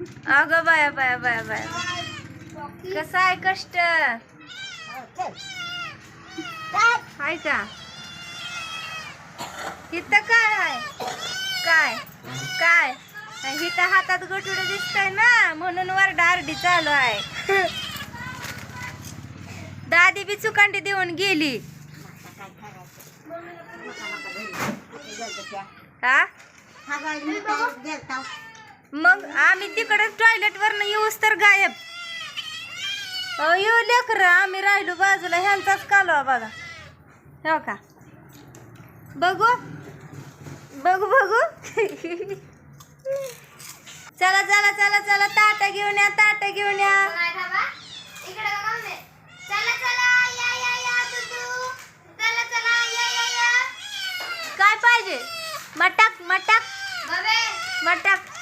अगं बाया बाया बाया बाया. कसं आहे कष्ट? आहे का? इथं काय आहे? काय? काय? इथं हातात गटुडं दिसतंय ना म्हणून वर डारडी चालू आहे. दादी बी चुकांडी देऊन गेली. हा? मग आम्ही तिकडे टॉयलेट वरनं येऊस तर गायब. येऊ लेकर आम्ही राहिलो बाजूला ह्यांचाच कालवा बघा. हो का? बघू? बघू बघू? चला चला चला चला ताट घेऊन या ताट घेऊन या. काय पाहिजे? मटाक मटाक. मटाक.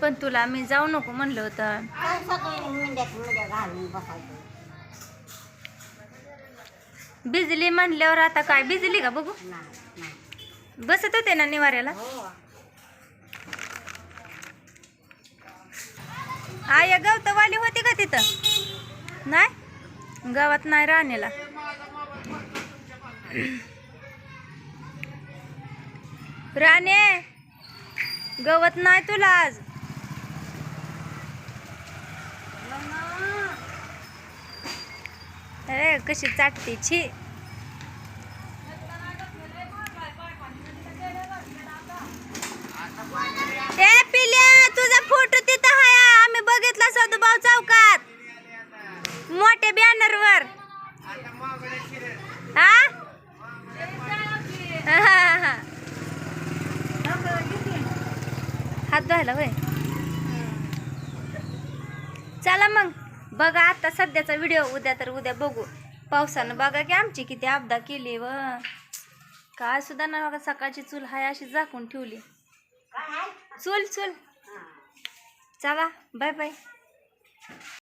पण तुला मी जाऊ नको म्हणलं होतं. भिजली म्हणल्यावर आता काय? भिजली का बघू? बसत होते ना निवाऱ्याला? हो. आय गवतवाली होती का तिथं? नाही? गावात नाही राहण्याला. राणे गवत नाही तुला आज. कशी चाटते छी. ए पिल्या तुझा फोटो तिथं आहे आम्ही बघितला सदुभाव चौकात. मोठ्या बॅनर वर. हा हा, हा. हात धुवायला होय. चला मग बघा आता सध्याचा व्हिडिओ उद्या तर उद्या बघू. पावसानं बघा की आमची किती आपदा केली व काय सुद्धा ना बघा सकाळची चूल हाय अशी झाकून ठेवली? चूल चूल. चला बाय बाय